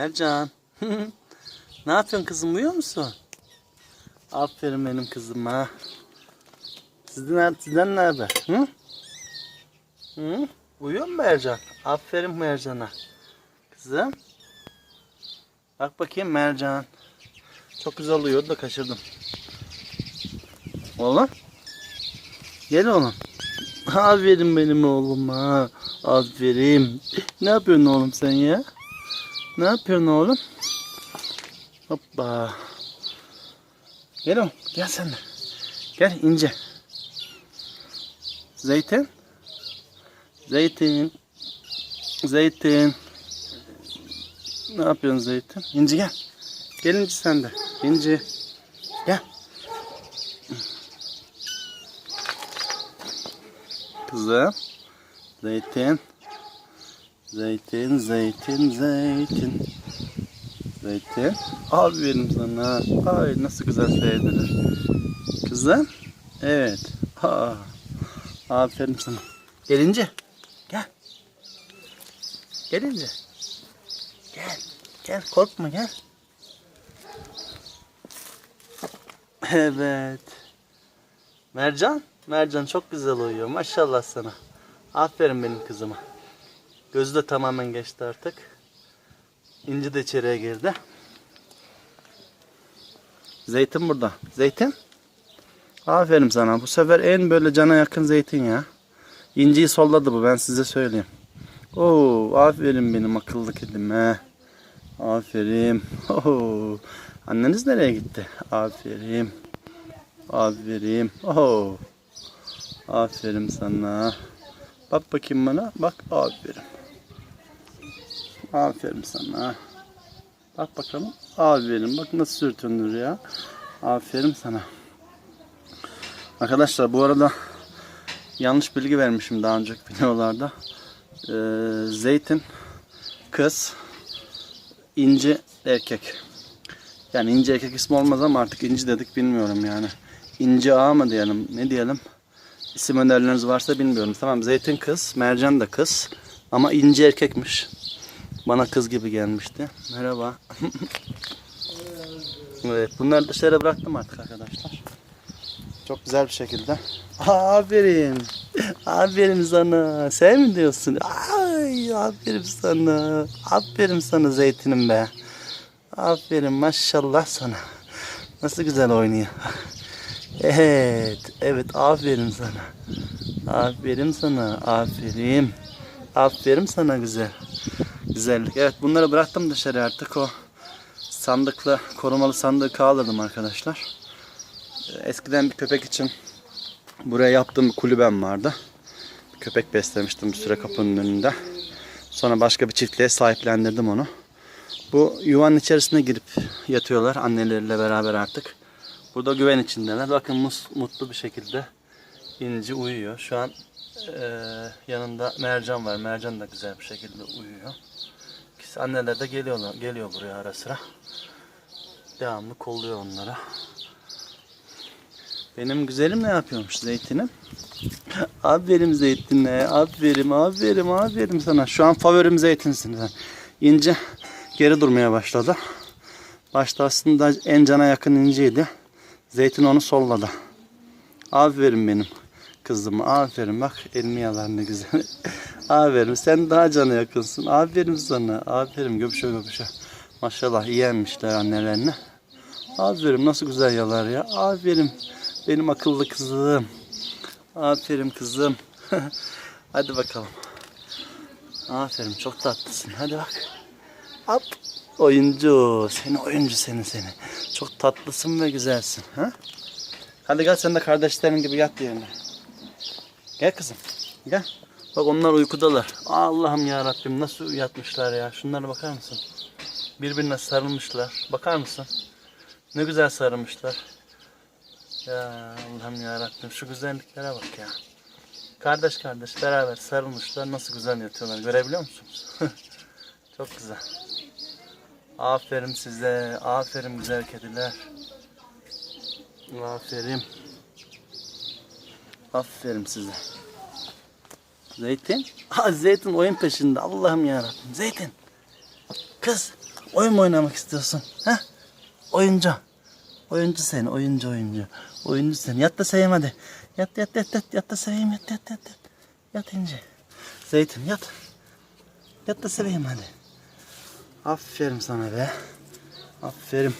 Mercan. ne yapıyorsun kızım uyuyor musun? Aferin benim kızıma. Sizden, sizden ne haber? Hı? Hı? Uyuyor mu Mercan? Aferin Mercan'a. Kızım. Bak bakayım Mercan. Çok güzel uyuyordu da kaçırdım. Oğlum. Gel oğlum. Aferin benim oğluma. Aferin. Ne yapıyorsun oğlum sen ya? Ne yapıyorsun oğlum? Hoppa. Gel oğlum. Gel sen de. Gel ince. Zeytin. Zeytin. Zeytin. Ne yapıyorsun Zeytin? İnci gel. Gel İnci sen de. İnci. Gel. Kızım. Zeytin. Zeytin, zeytin, zeytin. Zeytin. Aferin sana. Ay nasıl güzel sevdirir. Kızım. Evet. Aa. Aferin sana. Gelince. Gel. Gelince. Gel. Gel korkma gel. Evet. Mercan. Mercan çok güzel uyuyor. Maşallah sana. Aferin benim kızıma. Gözü de tamamen geçti artık. İnci de içeriye girdi. Zeytin burada. Zeytin. Aferin sana. Bu sefer en böyle cana yakın zeytin ya. İnciyi solladı bu ben size söyleyeyim. Oo, aferin benim akıllı kedime. Aferin. Oo. Anneniz nereye gitti? Aferin. Aferin. Oo. Aferin sana. Bak bakayım bana. Bak aferin. Aferin sana. Bak bakalım. Aferin. Bak nasıl sürtünür ya. Aferin sana. Arkadaşlar bu arada yanlış bilgi vermişim daha önceki videolarda. Ee, zeytin kız inci erkek. Yani inci erkek ismi olmaz ama artık inci dedik bilmiyorum yani. İnci ağa mı diyelim ne diyelim. İsim önerileriniz varsa bilmiyorum. Tamam zeytin kız, mercan da kız. Ama inci erkekmiş. Bana kız gibi gelmişti. Merhaba. evet bunları dışarı bıraktım artık arkadaşlar. Çok güzel bir şekilde. Aferin. Aferin sana. Sen mi diyorsun? Ay aferin sana. Aferin sana zeytinim be. Aferin maşallah sana. Nasıl güzel oynuyor. Evet. Evet aferin sana. Aferin sana. Aferin. Aferin sana güzel. Güzellik. Evet bunları bıraktım dışarı artık o sandıkla korumalı sandığı kaldırdım arkadaşlar. Eskiden bir köpek için buraya yaptığım bir kulübem vardı. Bir köpek beslemiştim bir süre kapının önünde. Sonra başka bir çiftliğe sahiplendirdim onu. Bu yuvanın içerisine girip yatıyorlar anneleriyle beraber artık. Burada güven içindeler. Bakın mus- mutlu bir şekilde inci uyuyor. Şu an eee, yanında mercan var. Mercan da güzel bir şekilde uyuyor. İkisi anneler de geliyorlar, geliyor buraya ara sıra. Devamlı kolluyor onlara. Benim güzelim ne yapıyormuş zeytinim? aferin zeytinle, aferin, aferin, aferin sana. Şu an favorim zeytinsin sen. İnce geri durmaya başladı. Başta aslında en cana yakın inceydi. Zeytin onu solladı. Aferin benim kızım. Aferin bak elini yalar ne güzel. aferin sen daha cana yakınsın. Aferin sana. Aferin göbüşe göbüşe. Maşallah iyi emmişler annelerini. Aferin nasıl güzel yalar ya. Aferin benim akıllı kızım. Aferin kızım. Hadi bakalım. Aferin çok tatlısın. Hadi bak. Hop. Oyuncu. Seni oyuncu seni seni. Çok tatlısın ve güzelsin. Ha? Hadi gel sen de kardeşlerin gibi yat yerine. Gel kızım. Gel. Bak onlar uykudalar. Allah'ım ya Rabbim nasıl yatmışlar ya. Şunlara bakar mısın? Birbirine sarılmışlar. Bakar mısın? Ne güzel sarılmışlar. Ya Allah'ım ya Rabbim şu güzelliklere bak ya. Kardeş kardeş beraber sarılmışlar. Nasıl güzel yatıyorlar. Görebiliyor musunuz? Çok güzel. Aferin size. Aferin güzel kediler. Aferin. Aferin size. Zeytin. Ha Zeytin oyun peşinde. Allah'ım ya Zeytin. Kız. Oyun mu oynamak istiyorsun? He? Oyuncu. Oyuncu sen, oyuncu oyuncu. Oyuncu sen. Yat da seveyim hadi. Yat yat yat yat yat da seveyim yat yat yat yat. Yat ince. Zeytin yat. Yat da seveyim hadi. Aferin sana be. Aferin.